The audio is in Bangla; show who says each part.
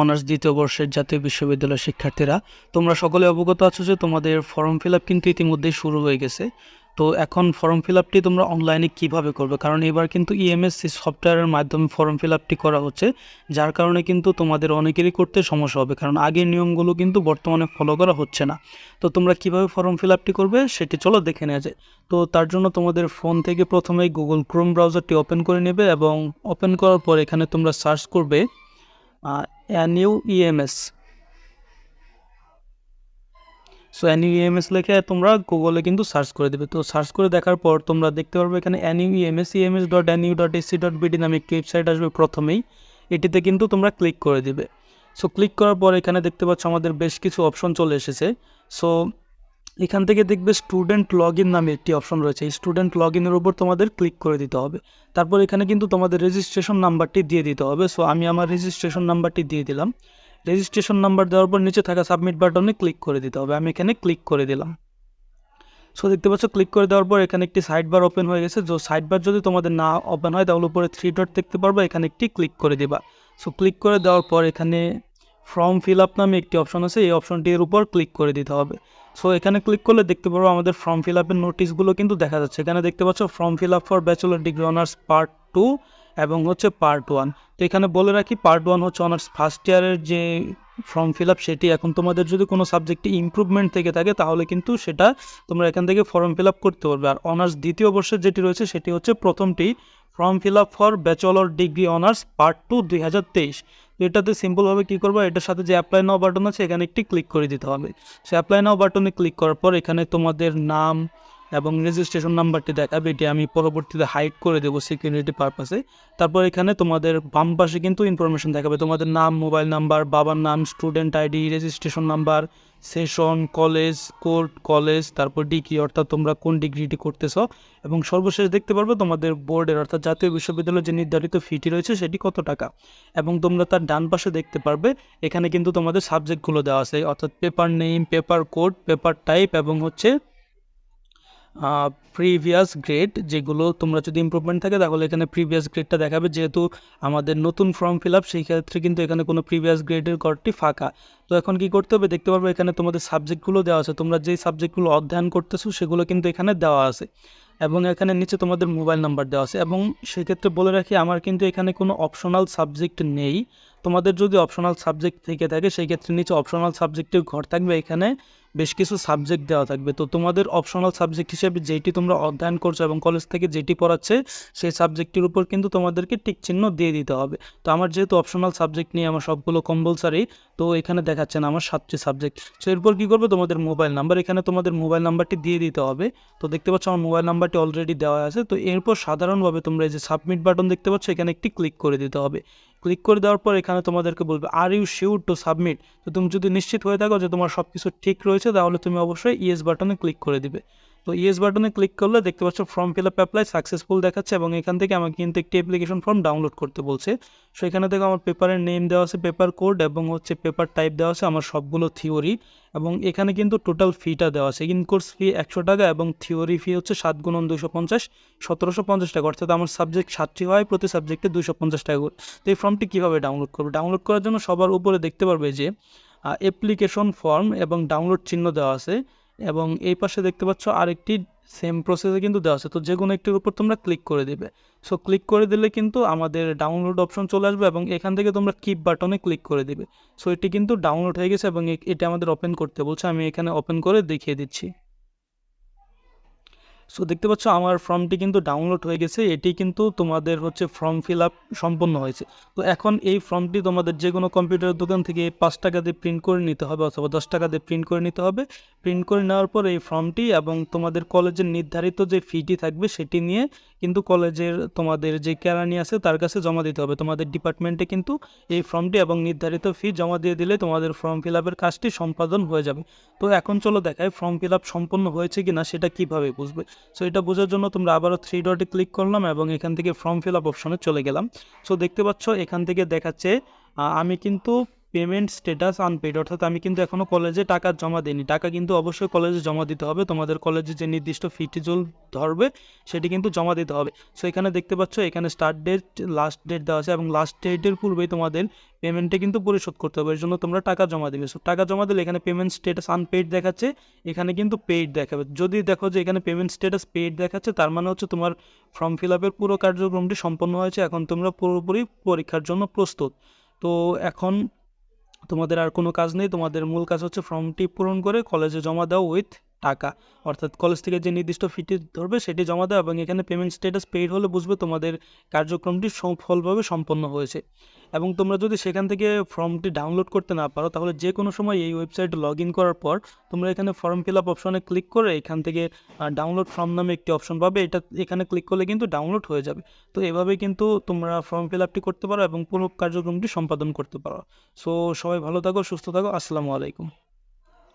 Speaker 1: অনার্স দ্বিতীয় বর্ষের জাতীয় বিশ্ববিদ্যালয়ের শিক্ষার্থীরা, তোমরা সকলে অবগত আছো যে তোমাদের ফর্ম ফিল আপ কিন্তু ইতিমধ্যেই শুরু হয়ে গেছে। তো এখন ফর্ম ফিল আপটি তোমরা অনলাইনে কীভাবে করবে? কারণ এবার কিন্তু E ইএমএস সফটওয়্যারের মাধ্যমে ফর্ম ফিল আপটি করা হচ্ছে, যার কারণে কিন্তু তোমাদের অনেকেরই করতে সমস্যা হবে। কারণ আগের নিয়মগুলো কিন্তু বর্তমানে ফলো করা হচ্ছে না। তো তোমরা কীভাবে ফর্ম ফিল আপটি করবে সেটি চলো দেখে নেওয়া যায় তো তার জন্য তোমাদের ফোন থেকে প্রথমেই গুগল ক্রোম ব্রাউজারটি ওপেন করে নেবে এবং ওপেন করার পর এখানে তোমরা সার্চ করবে NU EMS so NU EMS লিখে তোমরা গুগলে কিন্তু সার্চ করে দেবে। তো সার্চ করে দেখার পর তোমরা দেখতে পারবে এখানে NU EMS EMS dot NU dot AC dot BD নামে একটি ওয়েবসাইট আসবে প্রথমেই। এটিতে কিন্তু তোমরা ক্লিক করে দিবে। সো ক্লিক করার পর এখানে দেখতে পাচ্ছ আমাদের বেশ কিছু অপশন চলে এসেছে। সো এখান থেকে দেখবে স্টুডেন্ট লগ ইন নামে একটি অপশন রয়েছে। এই স্টুডেন্ট লগ ইনের উপর তোমাদের ক্লিক করে দিতে হবে। তারপর এখানে কিন্তু তোমাদের রেজিস্ট্রেশন নাম্বারটি দিয়ে দিতে হবে। সো আমি আমার রেজিস্ট্রেশন নাম্বারটি দিয়ে দিলাম। রেজিস্ট্রেশন নাম্বার দেওয়ার পর নিচে থাকা সাবমিট বাটনে ক্লিক করে দিতে হবে। আমি এখানে ক্লিক করে দিলাম। সো দেখতে পাচ্ছ ক্লিক করে দেওয়ার পর এখানে একটি সাইড বার ওপেন হয়ে গেছে। যে সাইড বার যদি তোমাদের না ওপেন হয়, তাহলে উপরে থ্রি ডট দেখতে পারব। এখানে একটি ক্লিক করে দিবা। সো ক্লিক করে দেওয়ার পর এখানে ফর্ম ফিল আপ নামে একটি অপশন আছে, এই অপশনটির উপর ক্লিক করে দিতে হবে। সো এখানে ক্লিক করলে দেখতে পারব আমাদের ফর্ম ফিল আপের নোটিশগুলো কিন্তু দেখা যাচ্ছে। এখানে দেখতে পাচ্ছ form fill up for bachelor degree honours part two এবং হচ্ছে পার্ট ওয়ান তো এখানে বলে রাখি পার্ট ওয়ান হচ্ছে অনার্স ফার্স্ট ইয়ারের যে ফর্ম ফিল আপ সেটি। এখন তোমাদের যদি কোনো সাবজেক্টে ইমপ্রুভমেন্ট থেকে থাকে, তাহলে কিন্তু সেটা তোমরা এখান থেকে ফর্ম ফিল আপ করতে পারবে। আর অনার্স দ্বিতীয় বর্ষের যেটি রয়েছে, সেটি হচ্ছে প্রথমটি form fill up for bachelor degree honours part two দুই হাজার তেইশ। তো এটাতে সিম্পলভাবে কী করব, এটার সাথে যে অ্যাপ্লাই নাও বাটন আছে, এখানে একটি ক্লিক করে দিতে হবে। সে অ্যাপ্লাই নাও বাটনে ক্লিক করার পর এখানে তোমাদের নাম এবং রেজিস্ট্রেশন নাম্বারটি দেখাবে, এটি আমি পরবর্তীতে হাইড করে দেবো সিকিউরিটি পারপাসে তারপর এখানে তোমাদের বাম পাশে কিন্তু ইনফরমেশন দেখাবে। তোমাদের নাম মোবাইল নাম্বার বাবার নাম student ID registration number session college code college তারপর ডিগ্রি অর্থাৎ তোমরা কোন ডিগ্রিটি করতেছ। এবং সর্বশেষ দেখতে পারবে তোমাদের বোর্ডের অর্থাৎ জাতীয় বিশ্ববিদ্যালয়ের যে নির্ধারিত ফিটি রয়েছে, সেটি কত টাকা? এবং তোমরা তার ডান পাশে দেখতে পারবে, এখানে কিন্তু তোমাদের সাবজেক্টগুলো দেওয়া আছে, অর্থাৎ paper name paper code paper type এবং হচ্ছে প্রিভিয়াস গ্রেড যেগুলো তোমরা যদি ইম্প্রুভমেন্ট থাকে, তাহলে এখানে প্রিভিয়াস গ্রেডটা দেখাবে। যেহেতু আমাদের নতুন ফর্ম ফিল আপ সেই ক্ষেত্রে কিন্তু এখানে কোনো প্রিভিয়াস গ্রেডের ঘরটি ফাঁকা। তো এখন কি করতে হবে? দেখতে পারবে এখানে তোমাদের সাবজেক্টগুলো দেওয়া আছে। তোমরা যেই সাবজেক্টগুলো অধ্যয়ন করতেছো, সেগুলো কিন্তু এখানে দেওয়া আছে। এবং এখানে নিচে তোমাদের মোবাইল নাম্বার দেওয়া আছে। এবং সেক্ষেত্রে বলে রাখি, আমার কিন্তু এখানে কোনো অপশনাল সাবজেক্ট নেই। তোমাদের যদি অপশনাল সাবজেক্ট থেকে থাকে সেই ক্ষেত্রে নিচে অপশনাল সাবজেক্টের ঘর থাকবে। এখানে বেশ কিছু সাবজেক্ট দেওয়া থাকবে। তো তোমাদের অপশনাল সাবজেক্ট হিসেবে যেটি তোমরা অধ্যয়ন করছ এবং কলেজ থেকে যেটি পড়াচ্ছে, সেই সাবজেক্টের উপর কিন্তু তোমাদেরকে টিক চিহ্ন দিয়ে দিতে হবে। তো আমার যেহেতু অপশনাল সাবজেক্ট নিয়ে আমার সবগুলো কম্পালসারি তো এখানে দেখাচ্ছে না আমার সাতটি সাবজেক্ট সো এরপর কী করবে? তোমাদের মোবাইল নাম্বার এখানে তোমাদের মোবাইল নাম্বারটি দিয়ে দিতে হবে। তো দেখতে পাচ্ছ আমার মোবাইল নাম্বারটি অলরেডি দেওয়া আছে। তো এরপর সাধারণভাবে তোমরা এই যে সাবমিট বাটন দেখতে পাচ্ছ, এখানে একটি ক্লিক করে দিতে হবে। ক্লিক করে দেওয়ার পর এখানে তোমাদেরকে বলবে are you sure to submit তো তুমি যদি নিশ্চিত হয়ে থাকো যে তোমার সব কিছু ঠিক রয়েছে, তাহলে তুমি অবশ্যই ইয়েস বাটনে ক্লিক করে দিবে। তো ইয়েস বাটনে ক্লিক করলে দেখতে পাচ্ছ form fill up apply successful দেখাচ্ছে এবং এখান থেকে আমাকে কিন্তু একটি অ্যাপ্লিকেশন ফর্ম ডাউনলোড করতে বলছে। সো এখানে থেকে আমার পেপারের নেম দেওয়া আছে পেপার কোড এবং হচ্ছে পেপার টাইপ দেওয়া আছে আমার সবগুলো থিওরি এবং এখানে কিন্তু টোটাল ফিটা দেওয়া আছে। ইন কোর্স ফি একশো টাকা এবং থিওরি ফি হচ্ছে সাত গুণন দুশো পঞ্চাশ, সতেরোশো পঞ্চাশ টাকা। অর্থাৎ আমার সাবজেক্ট সাতটি হয়, প্রতি সাবজেক্টে দুশো পঞ্চাশ টাকা করে। তো এই ফর্মটি কীভাবে ডাউনলোড করবে? ডাউনলোড করার জন্য সবার উপরে দেখতে পারবে যে অ্যাপ্লিকেশন ফর্ম এবং ডাউনলোড চিহ্ন দেওয়া আছে। এবং এই পাশে দেখতে পাচ্ছ আরেকটি সেম প্রসেসে কিন্তু দেওয়া আছে। তো যে কোনো একটির উপর তোমরা ক্লিক করে দেবে। সো ক্লিক করে দিলে কিন্তু আমাদের ডাউনলোড অপশন চলে আসবে এবং এখান থেকে তোমরা কিপ বাটনে ক্লিক করে দিবে। সো এটি কিন্তু ডাউনলোড হয়ে গেছে এবং এটা আমাদের ওপেন করতে বলছে। আমি এখানে ওপেন করে দেখিয়ে দিচ্ছি। সো দেখতে পাচ্ছ আমার ফর্মটি কিন্তু ডাউনলোড হয়ে গেছে। এটি কিন্তু তোমাদের হচ্ছে ফর্ম ফিল আপ সম্পন্ন হয়েছে। তো এখন এই ফর্মটি তোমাদের যে কোনো কম্পিউটারের দোকান থেকে পাঁচ টাকা দিয়ে প্রিন্ট করে নিতে হবে অথবা দশ টাকা দিয়ে প্রিন্ট করে নিতে হবে। প্রিন্ট করে নেওয়ার পর এই ফর্মটি এবং তোমাদের কলেজের নির্ধারিত যে ফিটি থাকবে সেটি নিয়ে কিন্তু কলেজের তোমাদের যে কেরানি আছে, তার কাছে জমা দিতে হবে। তোমাদের ডিপার্টমেন্টে কিন্তু এই ফর্মটি এবং নির্ধারিত ফি জমা দিয়ে দিলে তোমাদের ফর্ম ফিল আপের কাজটি সম্পাদন হয়ে যাবে। তো এখন চলো দেখায় ফর্ম ফিল আপ সম্পন্ন হয়েছে কি না সেটা কীভাবে বুঝবে? সো এটা বোঝার জন্য তোমরা আবারও থ্রি ডটে ক্লিক করলাম এবং এখান থেকে ফর্ম ফিল আপ অপশনে চলে গেলাম। সো দেখতে পাচ্ছ, এখান থেকে দেখাচ্ছে আমি কিন্তু পেমেন্ট স্ট্যাটাস আনপেড অর্থাৎ আমি কিন্তু এখনও কলেজে টাকা জমা দিইনি। টাকা কিন্তু অবশ্যই কলেজে জমা দিতে হবে। তোমাদের কলেজে যে নির্দিষ্ট ফিটি জল ধরবে, সেটি কিন্তু জমা দিতে হবে। সো এখানে দেখতে পাচ্ছ, এখানে স্টার্ট ডেট লাস্ট ডেট দেওয়া আছে এবং লাস্ট ডেটের পূর্বেই তোমাদের পেমেন্টে কিন্তু পরিশোধ করতে হবে। এর জন্য তোমরা টাকা জমা দেবে। সো টাকা জমা দিলে এখানে পেমেন্ট স্ট্যাটাস আনপেড দেখাচ্ছে, এখানে কিন্তু পেইড দেখাবে। যদি দেখো যে এখানে পেমেন্ট স্ট্যাটাস পেইড দেখাচ্ছে, তার মানে হচ্ছে তোমার ফর্ম ফিল আপের পুরো কার্যক্রমটি সম্পন্ন হয়েছে। এখন তোমরা পুরোপুরি পরীক্ষার জন্য প্রস্তুত। তো, এখন তোমাদের আর কোনো কাজ নেই। তোমাদের মূল কাজ হচ্ছে ফর্মটি পূরণ করে কলেজে জমা দাও উইথ টাকা। অর্থাৎ কলেজ থেকে যে নির্দিষ্ট ফিটি ধরবে সেটি জমা দাও এবং এখানে পেমেন্ট স্ট্যাটাস পেইড হলে বুঝবে তোমাদের কার্যক্রমটি সফলভাবে সম্পন্ন হয়েছে। এবং তোমরা যদি সেখান থেকে ফর্মটি ডাউনলোড করতে না পারো, তাহলে যে কোনো সময় এই ওয়েবসাইটে লগ ইন করার পর তোমরা এখানে ফর্ম ফিল আপ অপশনে ক্লিক করে এখান থেকে ডাউনলোড ফর্ম নামে একটি অপশন পাবে। এটা এখানে ক্লিক করলে কিন্তু ডাউনলোড হয়ে যাবে। তো এভাবেই কিন্তু তোমরা ফর্ম ফিল আপটি করতে পারো এবং পুরো কার্যক্রমটি সম্পাদন করতে পারো। সো সবাই ভালো থাকো, সুস্থ থাকো। আসসালামু আলাইকুম।